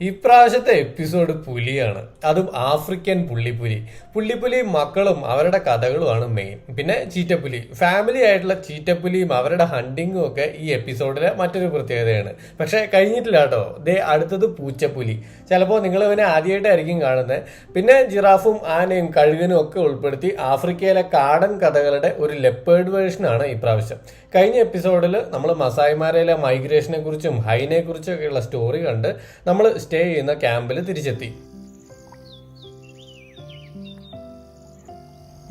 ഇപ്രാവശ്യത്തെ എപ്പിസോഡ് പുലിയാണ്. അതും ആഫ്രിക്കൻ പുള്ളിപ്പുലി. പുള്ളിപ്പുലി മക്കളും അവരുടെ കഥകളുമാണ് മെയിൻ പിന്നെ ചീറ്റപ്പുലി. ഫാമിലി ആയിട്ടുള്ള ചീറ്റപ്പുലിയും അവരുടെ ഹണ്ടിങ്ങും ഒക്കെ ഈ എപ്പിസോഡിലെ മറ്റൊരു പ്രത്യേകതയാണ്. പക്ഷെ കഴിഞ്ഞിട്ടില്ല കേട്ടോ. ദേ അടുത്തത് പൂച്ചപ്പുലി. ചിലപ്പോൾ നിങ്ങൾ ഇവനെ ആദ്യമായിട്ടായിരിക്കും കാണുന്നത്. പിന്നെ ജിറാഫും ആനയും കഴുകനും ഒക്കെ ഉൾപ്പെടുത്തി ആഫ്രിക്കയിലെ കാടൻ കഥകളുടെ ഒരു ലെപ്പേർഡ് വേർഷനാണ് ഇപ്രാവശ്യം. കഴിഞ്ഞ എപ്പിസോഡിൽ നമ്മൾ മസായിമാരയിലെ മൈഗ്രേഷനെ കുറിച്ചും ഹൈനെ കുറിച്ചും ഒക്കെയുള്ള സ്റ്റോറി കണ്ട് നമ്മൾ സ്റ്റേ ചെയ്യുന്ന ക്യാമ്പിൽ തിരിച്ചെത്തി.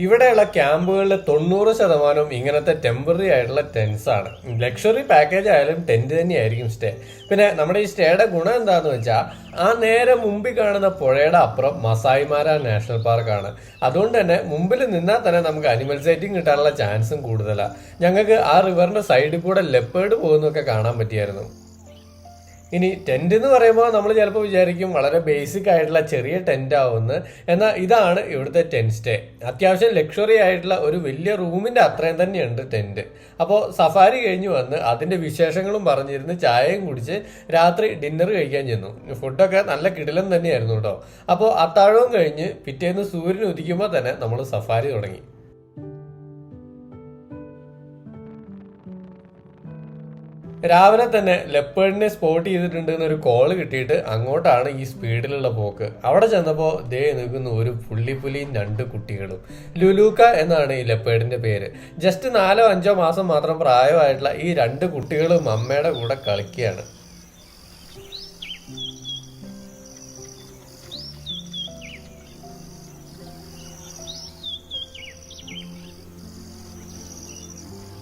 ഇവിടെയുള്ള ക്യാമ്പുകളിൽ തൊണ്ണൂറ് ശതമാനവും ഇങ്ങനത്തെ ടെമ്പററി ആയിട്ടുള്ള ടെൻസ് ആണ്. ലക്ഷറി പാക്കേജ് ആയാലും ടെന്റ് തന്നെയായിരിക്കും സ്റ്റേ പിന്നെ നമ്മുടെ ഈ സ്റ്റേയുടെ ഗുണം എന്താന്ന് വെച്ചാൽ ആ നേരെ മുമ്പിൽ കാണുന്ന പുഴയുടെ അപ്പുറം മസായിമാര നാഷണൽ പാർക്കാണ്. അതുകൊണ്ട് തന്നെ മുമ്പിൽ നിന്നാൽ തന്നെ നമുക്ക് അനിമൽ സൈറ്റിംഗ് കിട്ടാനുള്ള ചാൻസും കൂടുതലാണ് ഞങ്ങൾക്ക് ആ റിവറിന്റെ സൈഡിൽ കൂടെ ലെപ്പേർഡ് പോകുന്നൊക്കെ കാണാൻ പറ്റിയായിരുന്നു. ഇനി ടെന്റ് എന്ന് പറയുമ്പോൾ നമ്മൾ ചിലപ്പോൾ വിചാരിക്കും വളരെ ബേസിക് ആയിട്ടുള്ള ചെറിയ ടെന്റ് ആവുമെന്ന്. എന്നാൽ ഇതാണ് ഇവിടുത്തെ ടെന്റ് സ്റ്റേ അത്യാവശ്യം ലക്ഷറി ആയിട്ടുള്ള ഒരു വലിയ റൂമിന്റെ അത്രയും തന്നെയുണ്ട് ടെന്റ് അപ്പോൾ സഫാരി കഴിഞ്ഞ് വന്ന് അതിന്റെ വിശേഷങ്ങളും പറഞ്ഞിരുന്ന് ചായയും കുടിച്ച് രാത്രി ഡിന്നർ കഴിക്കാൻ ചെന്നു. ഫുഡൊക്കെ നല്ല കിടിലം തന്നെയായിരുന്നു കേട്ടോ. അപ്പോൾ അത്താഴവും കഴിഞ്ഞ് പിറ്റേന്ന് സൂര്യൻ ഉദിക്കുമ്പോൾ തന്നെ നമ്മൾ സഫാരി തുടങ്ങി. രാവിലെ തന്നെ ലെപ്പേഡിനെ സ്പോട്ട് ചെയ്തിട്ടുണ്ട് എന്നൊരു കോൾ കിട്ടിയിട്ട് അങ്ങോട്ടാണ് ഈ സ്പീഡിലുള്ള പോക്ക്. അവിടെ ചെന്നപ്പോൾ ദേ നിൽക്കുന്ന ഒരു പുള്ളിപ്പുലിയും രണ്ട് കുട്ടികളും. ലുലൂക്ക എന്നാണ് ഈ ലെപ്പേഡിന്റെ പേര്. ജസ്റ്റ് നാലോ അഞ്ചോ മാസം മാത്രം പ്രായമായിട്ടുള്ള ഈ രണ്ട് കുട്ടികളും അമ്മയുടെ കൂടെ കളിക്കുകയാണ്.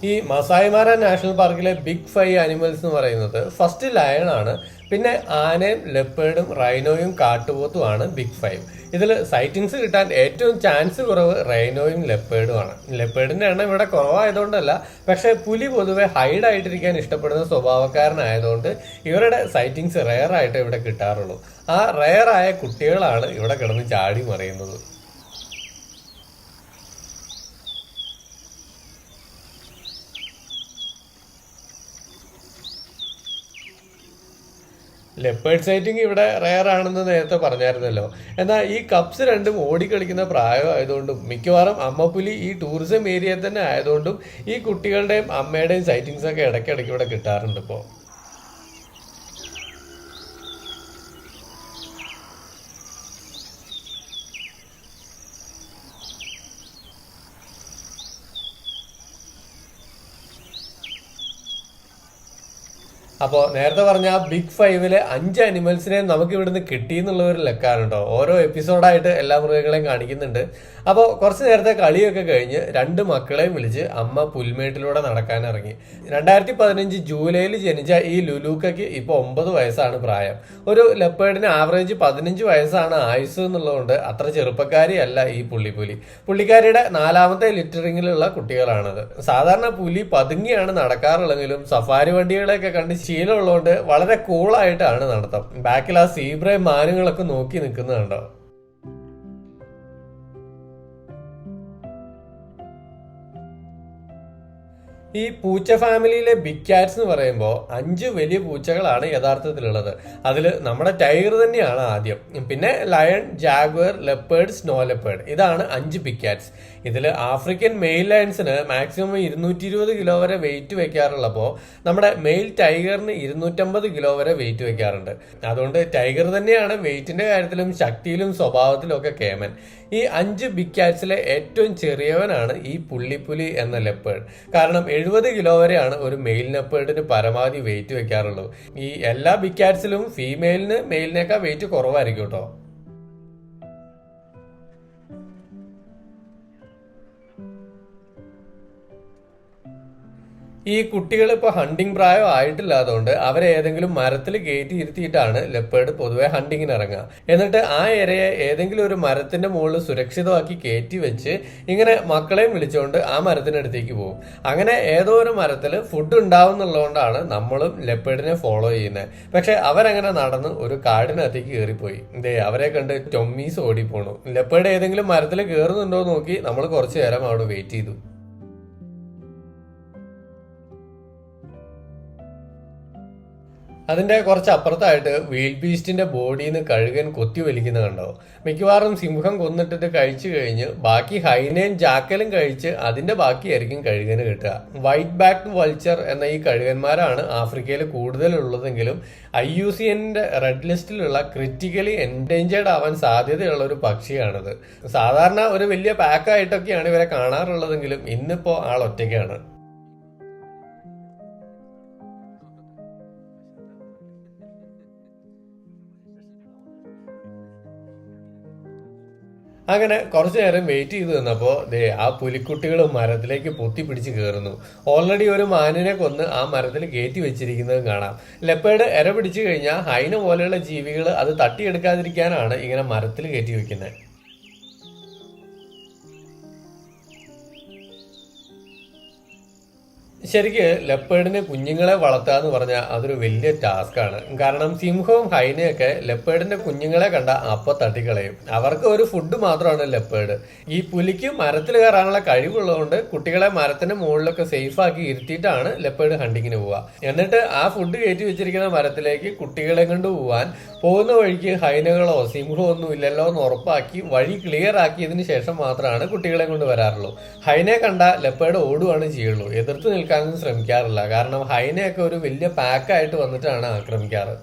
ഈ മസായിമാര നാഷണൽ പാർക്കിലെ ബിഗ് ഫൈവ് അനിമൽസ് എന്ന് പറയുന്നത് ഫസ്റ്റ് ലയൺ ആണ്. പിന്നെ ആനയും ലെപ്പേർഡും റൈനോയും കാട്ടുപോത്തുമാണ് ബിഗ് ഫൈവ് ഇതിൽ സൈറ്റിങ്സ് കിട്ടാൻ ഏറ്റവും ചാൻസ് കുറവ് റൈനോയും ലെപ്പേഡും ആണ്. ലെപ്പേർഡിന്റെ എണ്ണം ഇവിടെ കുറവായതുകൊണ്ടല്ല പക്ഷെ പുലി പൊതുവെ ഹൈഡ് ആയിട്ടിരിക്കാൻ ഇഷ്ടപ്പെടുന്ന സ്വഭാവക്കാരനായതുകൊണ്ട് ഇവരുടെ സൈറ്റിങ്സ് റെയർ ആയിട്ട് ഇവിടെ കിട്ടാറുള്ളൂ. ആ റെയർ ആയ കുട്ടികളാണ് ഇവിടെ കിടന്ന് ചാടി മറിയുന്നത്. ലെപ്പേർഡ് സൈറ്റിംഗ് ഇവിടെ റയർ ആണെന്ന് നേരത്തെ പറഞ്ഞായിരുന്നല്ലോ. എന്നാൽ ഈ കപ്സ് രണ്ടും ഓടിക്കളിക്കുന്ന പ്രായമായതുകൊണ്ടും മിക്കവാറും അമ്മപ്പുലി ഈ ടൂറിസം ഏരിയയിൽ തന്നെ ആയതുകൊണ്ടും ഈ കുട്ടികളുടെയും അമ്മയുടെയും സൈറ്റിങ്സ് ഒക്കെ ഇടയ്ക്കിടയ്ക്ക് ഇവിടെ കിട്ടാറുണ്ട് ഇപ്പോൾ അപ്പോൾ നേരത്തെ പറഞ്ഞ ബിഗ് ഫൈവിലെ അഞ്ച് അനിമൽസിനെ നമുക്ക് ഇവിടുന്ന് കിട്ടി എന്നുള്ള ഒരു ലെക്കാണ് കേട്ടോ ഓരോ എപ്പിസോഡായിട്ട് എല്ലാ മൃഗങ്ങളെയും കാണിക്കുന്നുണ്ട്. അപ്പോൾ കുറച്ച് നേരത്തെ കളിയൊക്കെ കഴിഞ്ഞ് രണ്ട് മക്കളെയും വിളിച്ച് അമ്മ പുൽമേട്ടിലൂടെ നടക്കാൻ ഇറങ്ങി രണ്ടായിരത്തി പതിനഞ്ച് ജൂലൈയിൽ ജനിച്ച ഈ ലുലൂക്കയ്ക്ക് ഇപ്പോൾ ഒമ്പത് വയസ്സാണ് പ്രായം. ഒരു ലെപ്പേഡിന് ആവറേജ് പതിനഞ്ച് വയസ്സാണ് ആയുസ് എന്നുള്ളതുകൊണ്ട് അത്ര ചെറുപ്പക്കാരിയല്ല ഈ പുള്ളിപ്പുലി. പുള്ളിക്കാരിയുടെ നാലാമത്തെ ലിറ്ററിങ്ങിലുള്ള കുട്ടികളാണത്. സാധാരണ പുലി പതുങ്ങിയാണ് നടക്കാറുള്ളെങ്കിലും സഫാരി വണ്ടികളെയൊക്കെ കണ്ട് ശീലമുള്ളതുകൊണ്ട് വളരെ കൂളായിട്ടാണ് നടത്തം. ബാക്കിൽ ആ സീബ്രയും മാനുകളൊക്കെ നോക്കി നിൽക്കുന്നുണ്ടോ ഈ പൂച്ച ഫാമിലിയിലെ ബിഗ് ക്യാറ്റ്സ് എന്ന് പറയുമ്പോൾ അഞ്ച് വലിയ പൂച്ചകളാണ് യഥാർത്ഥത്തിലുള്ളത്. അതിൽ നമ്മുടെ ടൈഗർ തന്നെയാണ് ആദ്യം. പിന്നെ lion jaguar leopard snow leopard. ഇതാണ് അഞ്ച് ബിഗ് ക്യാറ്റ്സ് ഇതിൽ ആഫ്രിക്കൻ മെയിൽ ലയൺസിന് മാക്സിമം ഇരുന്നൂറ്റി ഇരുപത് കിലോ വരെ വെയിറ്റ് വെക്കാറുള്ളപ്പോൾ നമ്മുടെ മെയിൽ ടൈഗറിന് ഇരുന്നൂറ്റമ്പത് കിലോ വരെ വെയിറ്റ് വെക്കാറുണ്ട്. അതുകൊണ്ട് ടൈഗർ തന്നെയാണ് വെയിറ്റിന്റെ കാര്യത്തിലും ശക്തിയിലും സ്വഭാവത്തിലും ഒക്കെ കേമൻ. ഈ അഞ്ച് ബിഗ് ക്യാറ്റ്സിലെ ഏറ്റവും ചെറിയവനാണ് ഈ പുള്ളിപ്പുലി എന്ന ലെപ്പേഡ് കാരണം എഴുപത് കിലോ വരെയാണ് ഒരു മെയിൽ ലെപ്പേഡിന് പരമാവധി വെയിറ്റ് വെക്കാറുള്ളൂ ഈ എല്ലാ ബിഗ് ക്യാറ്റ്സിലും ഫീമെയിലിന് മെയിലിനേക്കാൾ വെയിറ്റ് കുറവായിരിക്കും കേട്ടോ. ഈ കുട്ടികൾ ഇപ്പോൾ ഹണ്ടിങ് പ്രായം ആയിട്ടില്ലാത്തതുകൊണ്ട് അവരെ ഏതെങ്കിലും മരത്തിൽ കയറ്റി ഇരുത്തിയിട്ടാണ് ലെപ്പേഡ് പൊതുവെ ഹണ്ടിങ്ങിന് ഇറങ്ങുക. എന്നിട്ട് ആ ഇരയെ ഏതെങ്കിലും ഒരു മരത്തിന്റെ മുകളിൽ സുരക്ഷിതമാക്കി കയറ്റി വെച്ച് ഇങ്ങനെ മക്കളെയും വിളിച്ചുകൊണ്ട് ആ മരത്തിനടുത്തേക്ക് പോകും. അങ്ങനെ ഏതോ ഒരു മരത്തിൽ ഫുഡ് ഉണ്ടാവും എന്നുള്ളതുകൊണ്ടാണ് നമ്മളും ലെപ്പേഡിനെ ഫോളോ ചെയ്യുന്നത് പക്ഷെ അവരങ്ങനെ നടന്ന് ഒരു കാടിനകത്തേക്ക് കയറിപ്പോയി. ദേ അവരെ കണ്ട് ടൊമ്മീസ് ഓടിപ്പോണു. ലെപ്പേഡ് ഏതെങ്കിലും മരത്തിൽ കയറുന്നുണ്ടോ നോക്കി നമ്മൾ കുറച്ചു നേരം അവിടെ വെയിറ്റ് ചെയ്തു. അതിന്റെ കുറച്ച് അപ്പുറത്തായിട്ട് വീൽ ബീസ്റ്റിന്റെ ബോഡിയിൽ നിന്ന് കഴുകൻ കൊത്തി വലിക്കുന്ന കണ്ടോ? മിക്കവാറും സിംഹം കൊന്നിട്ടിട്ട് കഴിച്ചു കഴിഞ്ഞ് ബാക്കി ഹൈനയും ജാക്കലും കഴിച്ച് അതിന്റെ ബാക്കിയായിരിക്കും കഴുകന് കിട്ടുക. വൈറ്റ് ബാക്ക് വൾച്ചർ എന്ന ഈ കഴുകന്മാരാണ് ആഫ്രിക്കയിൽ കൂടുതലുള്ളതെങ്കിലും ഐ യു സി എന്റെ റെഡ് ലിസ്റ്റിലുള്ള ക്രിറ്റിക്കലി എൻഡേഞ്ചേർഡ് ആവാൻ സാധ്യതയുള്ള ഒരു പക്ഷിയാണിത്. സാധാരണ ഒരു വലിയ പാക്കായിട്ടൊക്കെയാണ് ഇവരെ കാണാറുള്ളതെങ്കിലും ഇന്നിപ്പോ ആൾ അങ്ങനെ കുറച്ചു നേരം വെയിറ്റ് ചെയ്ത് നിന്നപ്പോ ദേ ആ പുലിക്കുട്ടികൾ മരത്തിലേക്ക് പൊത്തി പിടിച്ച് കയറുന്നു ഓൾറെഡി ഒരു മാനിനെ കൊന്ന് ആ മരത്തിൽ കയറ്റി വെച്ചിരിക്കുന്നതും കാണാം. ലെപ്പേഡ് ഇര പിടിച്ചു കഴിഞ്ഞാൽ ഹൈന പോലെയുള്ള ജീവികൾ അത് തട്ടിയെടുക്കാതിരിക്കാനാണ് ഇങ്ങനെ മരത്തിൽ കയറ്റി വെക്കുന്നത് ശരിക്ക് ലെപ്പേഡിന് കുഞ്ഞുങ്ങളെ വളർത്തുക എന്ന് പറഞ്ഞാൽ അതൊരു വലിയ ടാസ്ക്കാണ്. കാരണം സിംഹവും ഹൈനയൊക്കെ ലെപ്പേഡിന്റെ കുഞ്ഞുങ്ങളെ കണ്ട അപ്പ തട്ടിക്കളയും. അവർക്ക് ഒരു ഫുഡ് മാത്രമാണ് ലെപ്പേഡ്. ഈ പുലിക്ക് മരത്തിൽ കയറാനുള്ള കഴിവുള്ളതുകൊണ്ട് കുട്ടികളെ മരത്തിന്റെ മുകളിലൊക്കെ സേഫ് ആക്കി ഇരുത്തിയിട്ടാണ് ലെപ്പേഡ് ഹണ്ടിങ്ങിന് പോവുക. എന്നിട്ട് ആ ഫുഡ് കയറ്റി വെച്ചിരിക്കുന്ന മരത്തിലേക്ക് കുട്ടികളെ കൊണ്ട് പോവാൻ പോകുന്ന വഴിക്ക് ഹൈനകളോ സിംഹമോ ഒന്നും ഇല്ലല്ലോ എന്ന് ഉറപ്പാക്കി വഴി ക്ലിയർ ആക്കിയതിന് ശേഷം മാത്രമാണ് കുട്ടികളെ കൊണ്ട് വരാറുള്ളൂ. ഹൈനെ കണ്ട ലെപ്പേഡ് ഓടുകയാണ് ചെയ്യുള്ളൂ. എതിർത്ത് നിൽക്കാനൊന്നും ശ്രമിക്കാറില്ല. കാരണം ഹൈനയൊക്കെ ഒരു വലിയ പാക്കായിട്ട് വന്നിട്ടാണ് ആക്രമിക്കാറ്.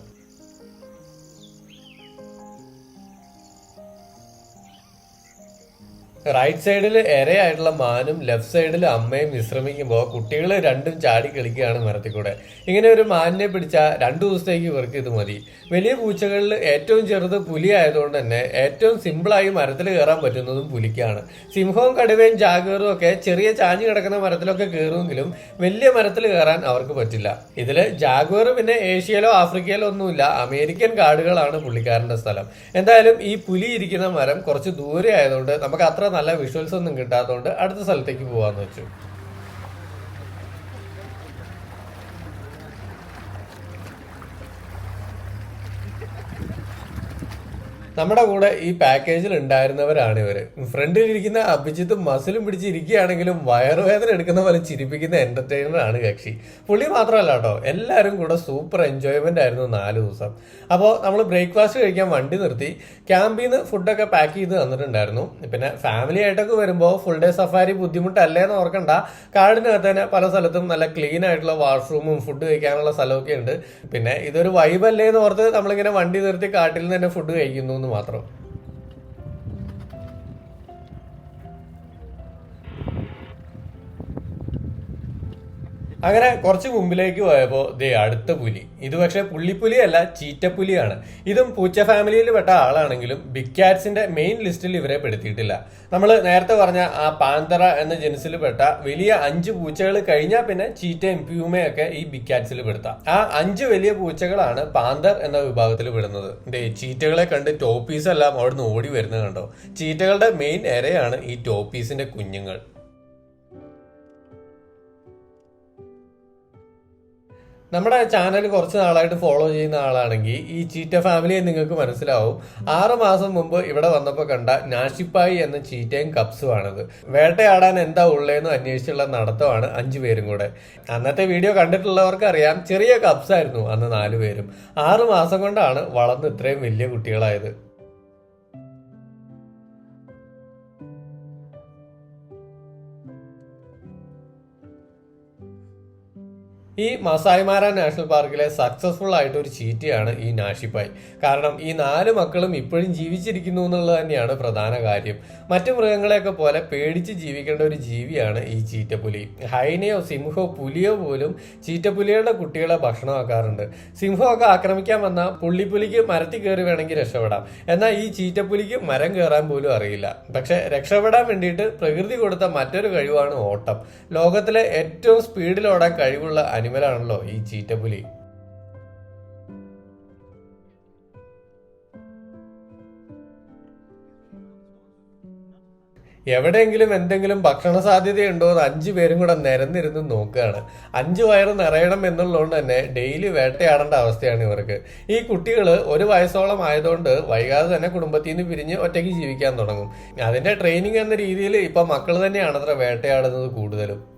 റൈറ്റ് സൈഡിൽ ഇരയായിട്ടുള്ള മാനും ലെഫ്റ്റ് സൈഡിൽ അമ്മയും വിശ്രമിക്കുമ്പോൾ കുട്ടികൾ രണ്ടും ചാടി കളിക്കുകയാണ് മരത്തിൽ കൂടെ ഇങ്ങനെ ഒരു മാനിനെ പിടിച്ചാൽ രണ്ടു ദിവസത്തേക്ക് ഇവർക്ക് ഇത് മതി. വലിയ പൂച്ചകളിൽ ഏറ്റവും ചെറുത് പുലി ആയതുകൊണ്ട് തന്നെ ഏറ്റവും സിമ്പിളായി മരത്തിൽ കയറാൻ പറ്റുന്നതും പുലിക്കാണ്. സിംഹവും കടുവയും ജാഗറും ഒക്കെ ചെറിയ ചാഞ്ഞു കിടക്കുന്ന മരത്തിലൊക്കെ കയറുമെങ്കിലും വലിയ മരത്തിൽ കയറാൻ അവർക്ക് പറ്റില്ല. ഇതിൽ ജാഗുവർ പിന്നെ ഏഷ്യയിലോ ആഫ്രിക്കയിലോ ഒന്നുമില്ല. അമേരിക്കൻ കാടുകളാണ് പുള്ളിക്കാരന്റെ സ്ഥലം. എന്തായാലും ഈ പുലി ഇരിക്കുന്ന മരം കുറച്ച് ദൂരെ ആയതുകൊണ്ട് നമുക്ക് അത്ര നല്ല വിഷ്വൽസ് ഒന്നും കിട്ടാത്തതുകൊണ്ട് അടുത്ത സ്ഥലത്തേക്ക് പോകാമെന്ന് വെച്ചു. നമ്മുടെ കൂടെ ഈ പാക്കേജിൽ ഉണ്ടായിരുന്നവരാണ് ഇവർ. ഫ്രണ്ടിൽ ഇരിക്കുന്ന അഭിജിത്ത് മസിലും പിടിച്ചിരിക്കുകയാണെങ്കിലും വയറുവേദന എടുക്കുന്ന പോലെ ചിരിപ്പിക്കുന്ന എന്റർടൈനർ ആണ് കക്ഷി പുള്ളി മാത്രമല്ല കേട്ടോ എല്ലാവരും കൂടെ സൂപ്പർ എൻജോയ്മെന്റ് ആയിരുന്നു നാല് ദിവസം. അപ്പോൾ നമ്മൾ ബ്രേക്ക്ഫാസ്റ്റ് കഴിക്കാൻ വണ്ടി നിർത്തി ക്യാമ്പിൽ നിന്ന് ഫുഡൊക്കെ പാക്ക് ചെയ്ത് തന്നിട്ടുണ്ടായിരുന്നു. പിന്നെ ഫാമിലി ആയിട്ടൊക്കെ വരുമ്പോൾ ഫുൾ ഡേ സഫാരി ബുദ്ധിമുട്ടല്ലേ എന്ന് ഓർക്കണ്ട. കാടിനകത്ത് തന്നെ പല സ്ഥലത്തും നല്ല ക്ലീൻ ആയിട്ടുള്ള വാഷ്റൂമും ഫുഡ് കഴിക്കാനുള്ള സ്ഥലമൊക്കെ ഉണ്ട്. പിന്നെ ഇതൊരു വൈബല്ലേ എന്ന് ഓർത്ത് നമ്മളിങ്ങനെ വണ്ടി നിർത്തി കാട്ടിൽ നിന്ന് തന്നെ ഫുഡ് കഴിക്കുന്നു. എന്ന് മാത്രം അങ്ങനെ കുറച്ച് മുമ്പിലേക്ക് പോയപ്പോൾ ദേ അടുത്ത പുലി. ഇത് പക്ഷേ പുള്ളിപ്പുലിയല്ല ചീറ്റപ്പുലിയാണ്. ഇതും പൂച്ച ഫാമിലിയിൽ പെട്ട ആളാണെങ്കിലും ബിഗ് കാറ്റ്സിന്റെ മെയിൻ ലിസ്റ്റിൽ ഇവരെ പെടുത്തിയിട്ടില്ല. നമ്മൾ നേരത്തെ പറഞ്ഞ ആ പാന്തറ എന്ന ജനസിൽ പെട്ട വലിയ അഞ്ച് പൂച്ചകൾ കഴിഞ്ഞാൽ പിന്നെ ചീറ്റയും പ്യൂമയൊക്കെ ഈ ബിഗ് കാറ്റ്സിൽ പെടുത്താം. ആ അഞ്ച് വലിയ പൂച്ചകളാണ് പാന്തർ എന്ന വിഭാഗത്തിൽ പെടുന്നത്. ദേ ചീറ്റകളെ കണ്ട് ടോപ്പീസ് എല്ലാം അവിടുന്ന് ഓടി വരുന്നത് കണ്ടോ? ചീറ്റകളുടെ മെയിൻ എരയാണ് ഈ ടോപ്പീസിന്റെ കുഞ്ഞുങ്ങൾ. നമ്മുടെ ചാനൽ കുറച്ച് നാളായിട്ട് ഫോളോ ചെയ്യുന്ന ആളാണെങ്കിൽ ഈ ചീറ്റ ഫാമിലിയെ നിങ്ങൾക്ക് മനസ്സിലാവും. ആറ് മാസം മുമ്പ് ഇവിടെ വന്നപ്പോൾ കണ്ട നാഷിപ്പായി എന്ന ചീറ്റയും കപ്സുമാണിത് വേട്ടയാടാൻ എന്താ ഉള്ളതെന്ന് അന്വേഷിച്ചുള്ള നടത്തമാണ് അഞ്ചു പേരും കൂടെ. അന്നത്തെ വീഡിയോ കണ്ടിട്ടുള്ളവർക്ക് അറിയാം ചെറിയ കപ്സായിരുന്നു അന്ന് നാലു പേരും. ആറ് മാസം കൊണ്ടാണ് വളർന്ന് ഇത്രയും വലിയ കുട്ടികളായത്. ഈ മസായിമാര നാഷണൽ പാർക്കിലെ സക്സസ്ഫുൾ ആയിട്ട് ഒരു ചീറ്റയാണ് ഈ നാഷിപ്പായ്. കാരണം ഈ നാല് മക്കളും ഇപ്പോഴും ജീവിച്ചിരിക്കുന്നു എന്നുള്ളത് തന്നെയാണ് പ്രധാന കാര്യം. മറ്റു മൃഗങ്ങളെയൊക്കെ പോലെ പേടിച്ച് ജീവിക്കേണ്ട ഒരു ജീവിയാണ് ഈ ചീറ്റപ്പുലി. ഹൈനയോ സിംഹോ പുലിയോ പോലും ചീറ്റപ്പുലികളുടെ കുട്ടികളെ ഭക്ഷണമാക്കാറുണ്ട്. സിംഹമൊക്കെ ആക്രമിക്കാൻ വന്ന പുള്ളിപ്പുലിക്ക് മരത്തിൽ കയറി വേണമെങ്കിൽ രക്ഷപ്പെടാം. എന്നാൽ ഈ ചീറ്റപ്പുലിക്ക് മരം കയറാൻ പോലും അറിയില്ല. പക്ഷെ രക്ഷപ്പെടാൻ വേണ്ടിയിട്ട് പ്രകൃതി കൊടുത്ത മറ്റൊരു കഴിവാണ് ഓട്ടം. ലോകത്തിലെ ഏറ്റവും സ്പീഡിൽ ഓടാൻ കഴിവുള്ള അനിമലാണല്ലോ ഈ ചീറ്റപ്പുലി എവിടെയെങ്കിലും എന്തെങ്കിലും ഭക്ഷണ സാധ്യതയുണ്ടോ എന്ന് അഞ്ചു പേരും കൂടെ നിരന്നിരുന്ന് നോക്കുകയാണ്. അഞ്ചു വയറ് നിറയണം എന്നുള്ളതുകൊണ്ട് തന്നെ ഡെയിലി വേട്ടയാടേണ്ട അവസ്ഥയാണ് ഇവർക്ക്. ഈ കുട്ടികൾ ഒരു വയസ്സോളം ആയതുകൊണ്ട് വൈകാതെ തന്നെ കുടുംബത്തിൽ നിന്ന് പിരിഞ്ഞ് ഒറ്റയ്ക്ക് ജീവിക്കാൻ തുടങ്ങും. അതിന്റെ ട്രെയിനിങ് എന്ന രീതിയിൽ ഇപ്പൊ മക്കൾ തന്നെയാണ് അത്ര വേട്ടയാടുന്നത് കൂടുതലും.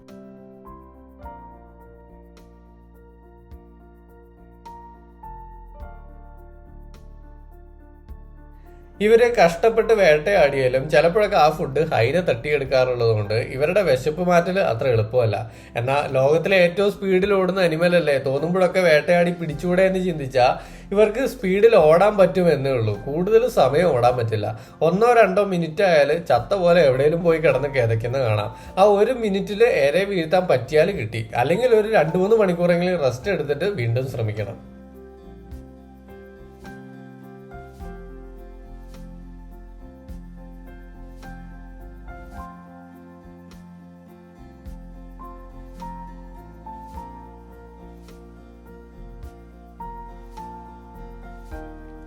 ഇവർ കഷ്ടപ്പെട്ട് വേട്ടയാടിയാലും ചിലപ്പോഴൊക്കെ ആ ഫുഡ് ഹൈന തട്ടിയെടുക്കാറുള്ളത് കൊണ്ട് ഇവരുടെ വിശപ്പ് മാറ്റൽ അത്ര എളുപ്പമല്ല. എന്നാൽ ലോകത്തിലെ ഏറ്റവും സ്പീഡിൽ ഓടുന്ന അനിമൽ അല്ലേ? തോന്നുമ്പോഴൊക്കെ വേട്ടയാടി പിടിച്ചുകൂടെ എന്ന് ചിന്തിച്ചാൽ ഇവർക്ക് സ്പീഡിൽ ഓടാൻ പറ്റുമെന്നേ ഉള്ളൂ. കൂടുതൽ സമയം ഓടാൻ പറ്റില്ല. ഒന്നോ രണ്ടോ മിനിറ്റ് ആയാൽ ചത്ത പോലെ എവിടെയെങ്കിലും പോയി കിടന്ന് കിതയ്ക്കുന്ന കാണാം. ആ ഒരു മിനിറ്റിൽ എരെ വീഴ്ത്താൻ പറ്റിയാൽ കിട്ടി. അല്ലെങ്കിൽ ഒരു രണ്ട് മൂന്ന് മണിക്കൂറെങ്കിലും റെസ്റ്റ് എടുത്തിട്ട് വീണ്ടും ശ്രമിക്കണം.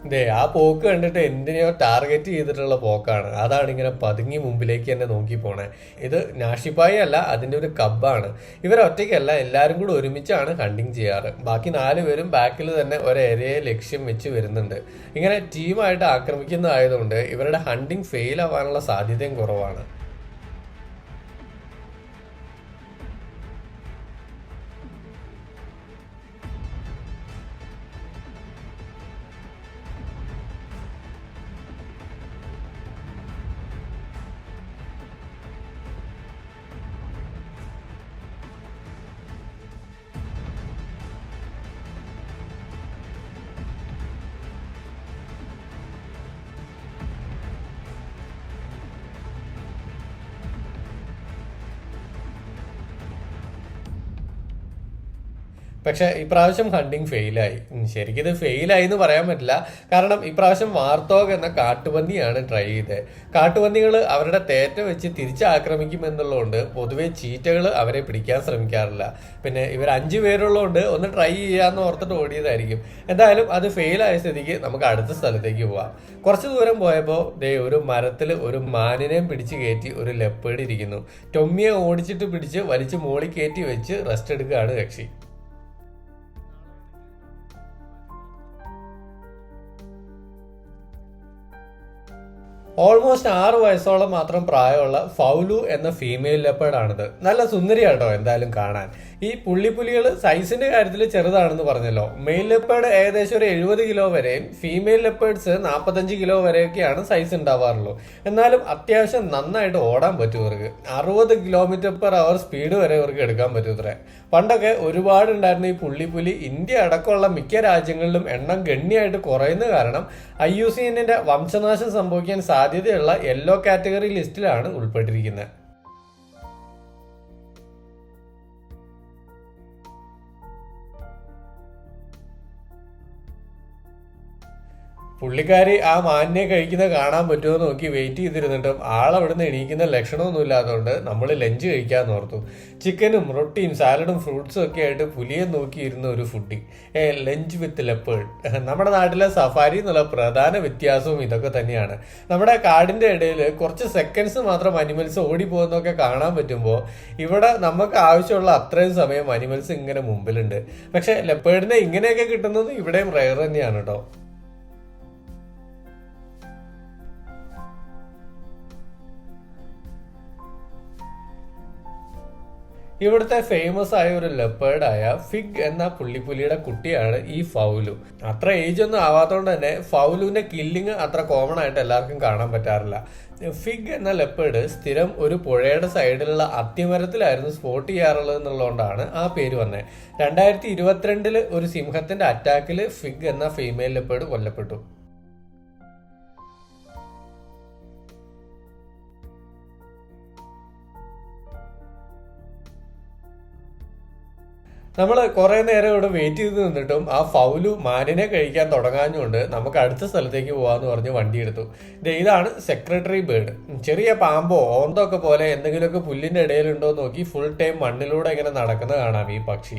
ദേ ആ പോക്ക് കണ്ടിട്ട് എന്തിനെയോ ടാർഗറ്റ് ചെയ്തിട്ടുള്ള പോക്കാണ്. അതാണ് ഇങ്ങനെ പതുങ്ങി മുമ്പിലേക്ക് തന്നെ നോക്കി പോണേ. ഇത് നാഷിപ്പായി അല്ല അതിന്റെ ഒരു കബ്ബാണ് ഇവർ ഒറ്റയ്ക്കല്ല എല്ലാവരും കൂടെ ഒരുമിച്ചാണ് ഹണ്ടിങ് ചെയ്യാറ്. ബാക്കി നാല് പേരും ബാക്കിൽ തന്നെ ഒരു ഏരിയയെ ലക്ഷ്യം വെച്ച് വരുന്നുണ്ട്. ഇങ്ങനെ ടീമായിട്ട് ആക്രമിക്കുന്നതായതുകൊണ്ട് ഇവരുടെ ഹണ്ടിങ് ഫെയിൽ ആവാനുള്ള സാധ്യതയും കുറവാണ്. പക്ഷെ ഇപ്രാവശ്യം ഹണ്ടിങ് ഫെയിലായി. ശരിക്കും ഇത് ഫെയിലായി എന്ന് പറയാൻ പറ്റില്ല. കാരണം ഇപ്രാവശ്യം വാർത്തോഗ് എന്ന കാട്ടുപന്നിയാണ് ട്രൈ ചെയ്തത്. കാട്ടുപന്നികൾ അവരുടെ തേറ്റ വെച്ച് തിരിച്ച് ആക്രമിക്കും എന്നുള്ളതുകൊണ്ട് പൊതുവെ ചീറ്റകൾ അവരെ പിടിക്കാൻ ശ്രമിക്കാറില്ല. പിന്നെ ഇവർ അഞ്ച് പേരുള്ളതുകൊണ്ട് ഒന്ന് ട്രൈ ചെയ്യാമെന്ന് ഓർത്തിട്ട് ഓടിയതായിരിക്കും. എന്തായാലും അത് ഫെയിലായ സ്ഥിതിക്ക് നമുക്ക് അടുത്ത സ്ഥലത്തേക്ക് പോവാം. കുറച്ച് ദൂരം പോയപ്പോൾ ദേ ഒരു മരത്തിൽ ഒരു മാനിനെയും പിടിച്ച് കയറ്റി ഒരു ലെപ്പേഡ് ഇരിക്കുന്നു. ടൊമ്മിയെ ഓടിച്ചിട്ട് പിടിച്ച് വലിച്ച് മോളി കയറ്റി വെച്ച് റെസ്റ്റ് എടുക്കുകയാണ് കക്ഷി. ഓൾമോസ്റ്റ് ആറ് വയസ്സോളം മാത്രം പ്രായമുള്ള ഫൗലു എന്ന ഫീമെയിൽ ലെപ്പേഡാണിത് നല്ല സുന്ദരിയാട്ടോ എന്തായാലും കാണാൻ. ഈ പുള്ളിപ്പുലികൾ സൈസിന്റെ കാര്യത്തിൽ ചെറുതാണെന്ന് പറഞ്ഞല്ലോ. മെയിൽ ലെപ്പേഡ് ഏകദേശം ഒരു എഴുപത് കിലോ വരെയും ഫീമെയിൽ ലെപ്പേഡ്സ് നാൽപ്പത്തഞ്ച് കിലോ വരെയൊക്കെയാണ് സൈസ് ഉണ്ടാവാറുള്ളൂ. എന്നാലും അത്യാവശ്യം നന്നായിട്ട് ഓടാൻ പറ്റും ഇവർക്ക്. അറുപത് കിലോമീറ്റർ പെർ അവർ സ്പീഡ് വരെ ഇവർക്ക് എടുക്കാൻ പറ്റും ഇത്ര. പണ്ടൊക്കെ ഒരുപാട് ഉണ്ടായിരുന്ന ഈ പുള്ളിപ്പുലി ഇന്ത്യ അടക്കമുള്ള മിക്ക രാജ്യങ്ങളിലും എണ്ണം ഗണ്യമായിട്ട് കുറയുന്ന കാരണം ഐ യു സി എന്നിന്റെ വംശനാശം സംഭവിക്കാൻ സാധ്യതയുള്ള യെല്ലോ കാറ്റഗറി ലിസ്റ്റിലാണ് ഉൾപ്പെട്ടിരിക്കുന്നത്. പുള്ളിക്കാരി ആ മാനിനെ കഴിക്കുന്ന കാണാൻ പറ്റുമോ നോക്കി വെയിറ്റ് ചെയ്തിരുന്നിട്ടും ആളവിടുന്ന് എണീക്കുന്ന ലക്ഷണമൊന്നും ഇല്ലാത്തതുകൊണ്ട് നമ്മൾ ലഞ്ച് കഴിക്കാന്ന് ഓർത്തു. ചിക്കനും റൊട്ടിയും സാലഡും ഫ്രൂട്ട്സും ഒക്കെ ആയിട്ട് പുലിയെ നോക്കിയിരുന്ന ഒരു ഫുഡി ഏ ലഞ്ച് വിത്ത് ലെപ്പേൾ നമ്മുടെ നാട്ടിലെ സഫാരി എന്നുള്ള പ്രധാന വ്യത്യാസവും ഇതൊക്കെ തന്നെയാണ്. നമ്മുടെ കാടിന്റെ ഇടയിൽ കുറച്ച് സെക്കൻഡ്സ് മാത്രം അനിമൽസ് ഓടിപ്പോകുന്നൊക്കെ കാണാൻ പറ്റുമ്പോൾ ഇവിടെ നമുക്ക് ആവശ്യമുള്ള അത്രയും സമയം അനിമൽസ് ഇങ്ങനെ മുമ്പിലുണ്ട്. പക്ഷെ ലെപ്പേഡിനെ ഇങ്ങനെയൊക്കെ കിട്ടുന്നത് ഇവിടെയും റയർ തന്നെയാണ് കേട്ടോ ഇവിടുത്തെ ഫേമസ് ആയ ഒരു ലെപ്പേർഡായ ഫിഗ് എന്ന പുള്ളിപ്പുലിയുടെ കുട്ടിയാണ് ഈ ഫൗലു. അത്ര ഏജ് ഒന്നും ആവാത്തതുകൊണ്ട് തന്നെ ഫൗലുവിന്റെ കില്ലിങ് അത്ര കോമൺ ആയിട്ട് എല്ലാവർക്കും കാണാൻ പറ്റാറില്ല. ഫിഗ് എന്ന ലെപ്പേർഡ് സ്ഥിരം ഒരു പുഴയുടെ സൈഡിലുള്ള അത്തിമരത്തിലായിരുന്നു സ്പോട്ട് ചെയ്യാറുള്ളത് എന്നുള്ളതുകൊണ്ടാണ് ആ പേര് വന്നത് രണ്ടായിരത്തി ഇരുപത്തിരണ്ടിൽ ഒരു സിംഹത്തിന്റെ അറ്റാക്കിൽ ഫിഗ് എന്ന ഫീമെയിൽ ലെപ്പേർഡ് കൊല്ലപ്പെട്ടു. നമ്മൾ കുറെ നേരം ഇവിടെ വെയിറ്റ് ചെയ്ത് നിന്നിട്ടും ആ ഫൗലു മാനിനെ കഴിക്കാൻ തുടങ്ങാഞ്ഞുകൊണ്ട് നമുക്ക് അടുത്ത സ്ഥലത്തേക്ക് പോവാന്ന് പറഞ്ഞ് വണ്ടി എടുത്തു. ഇതാണ് സെക്രട്ടറി ബേർഡ് ചെറിയ പാമ്പോ ഓന്തോ ഒക്കെ പോലെ എന്തെങ്കിലുമൊക്കെ പുല്ലിന്റെ ഇടയിലുണ്ടോ നോക്കി ഫുൾ ടൈം മണ്ണിലൂടെ ഇങ്ങനെ നടക്കുന്നത് കാണാം ഈ പക്ഷി.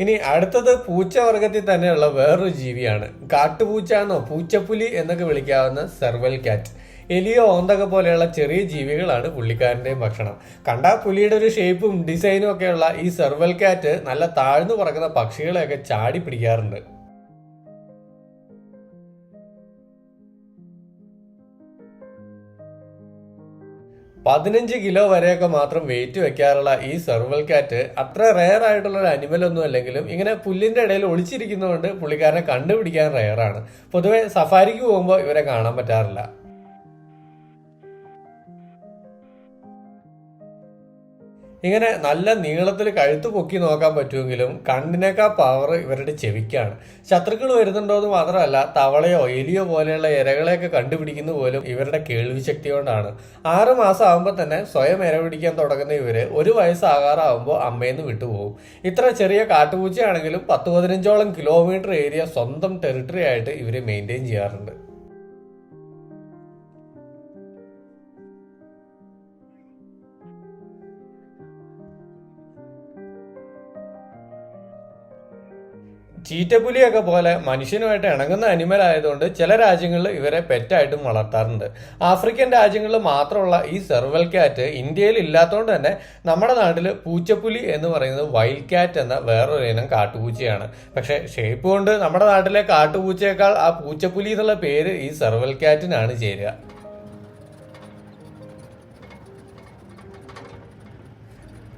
ഇനി അടുത്തത് പൂച്ചവർഗത്തിൽ തന്നെയുള്ള വേറൊരു ജീവിയാണ്. കാട്ടുപൂച്ച എന്നോ പൂച്ചപ്പുലി എന്നൊക്കെ വിളിക്കാവുന്ന സെർവൽ കാറ്റ് എലിയോ ഓന്തൊക്കെ പോലെയുള്ള ചെറിയ ജീവികളാണ് പുള്ളിക്കാരന്റെയും ഭക്ഷണം. കണ്ട പുലിയുടെ ഒരു ഷേപ്പും ഡിസൈനും ഒക്കെയുള്ള ഈ സെർവൽ കാറ്റ് നല്ല താഴ്ന്നു പറക്കുന്ന പക്ഷികളെയൊക്കെ ചാടി പിടിക്കാറുണ്ട്. പതിനഞ്ച് കിലോ വരെയൊക്കെ മാത്രം വെയിറ്റ് വെക്കാറുള്ള ഈ സെർവൽ കാറ്റ് അത്ര റെയർ ആയിട്ടുള്ള ഒരു അനിമൽ ഒന്നും അല്ലെങ്കിലും ഇങ്ങനെ പുല്ലിന്റെ ഇടയിൽ ഒളിച്ചിരിക്കുന്നതുകൊണ്ട് പുള്ളിക്കാരനെ കണ്ടുപിടിക്കാൻ റെയറാണ് പൊതുവെ സഫാരിക്ക് പോകുമ്പോൾ ഇവരെ കാണാൻ പറ്റാറില്ല. ഇങ്ങനെ നല്ല നീളത്തിൽ കഴുത്ത് പൊക്കി നോക്കാൻ പറ്റുമെങ്കിലും കണ്ണിനേക്കാൾ പവർ ഇവരുടെ ചെവിക്കാണ്. ശത്രുക്കൾ വരുന്നുണ്ടോ എന്ന് മാത്രമല്ല തവളയോ എലിയോ പോലെയുള്ള ഇരകളെയൊക്കെ കണ്ടുപിടിക്കുന്ന പോലും ഇവരുടെ കേൾവി ശക്തി കൊണ്ടാണ്. ആറ് മാസം ആകുമ്പോൾ തന്നെ സ്വയം ഇരപിടിക്കാൻ തുടങ്ങുന്ന ഇവർ ഒരു വയസ്സാകാറാകുമ്പോൾ അമ്മയെന്ന് വിട്ടുപോകും. ഇത്ര ചെറിയ കാട്ടുപൂച്ചയാണെങ്കിലും പത്ത് പതിനഞ്ചോളം കിലോമീറ്റർ ഏരിയ സ്വന്തം ടെറിട്ടറി ആയിട്ട് ഇവർ മെയിന്റെയിൻ ചെയ്യാറുണ്ട്. ചീറ്റപ്പുലിയൊക്കെ പോലെ മനുഷ്യനുമായിട്ട് ഇണങ്ങുന്ന അനിമൽ ആയതുകൊണ്ട് ചില രാജ്യങ്ങളിൽ ഇവരെ പെറ്റായിട്ടും വളർത്താറുണ്ട്. ആഫ്രിക്കൻ രാജ്യങ്ങളിൽ മാത്രമുള്ള ഈ സെർവൽ ക്യാറ്റ് ഇന്ത്യയിൽ ഇല്ലാത്തതുകൊണ്ട് തന്നെ നമ്മുടെ നാട്ടിൽ പൂച്ചപ്പുലി എന്ന് പറയുന്നത് വൈൽഡ് ക്യാറ്റ് എന്ന വേറൊരു ഇനം കാട്ടുപൂച്ചയാണ്. പക്ഷേ ഷേപ്പ് കൊണ്ട് നമ്മുടെ നാട്ടിലെ കാട്ടുപൂച്ചയേക്കാൾ ആ പൂച്ചപ്പുലി എന്നുള്ള പേര് ഈ സെർവൽ ക്യാറ്റിനാണ് ചേരുക.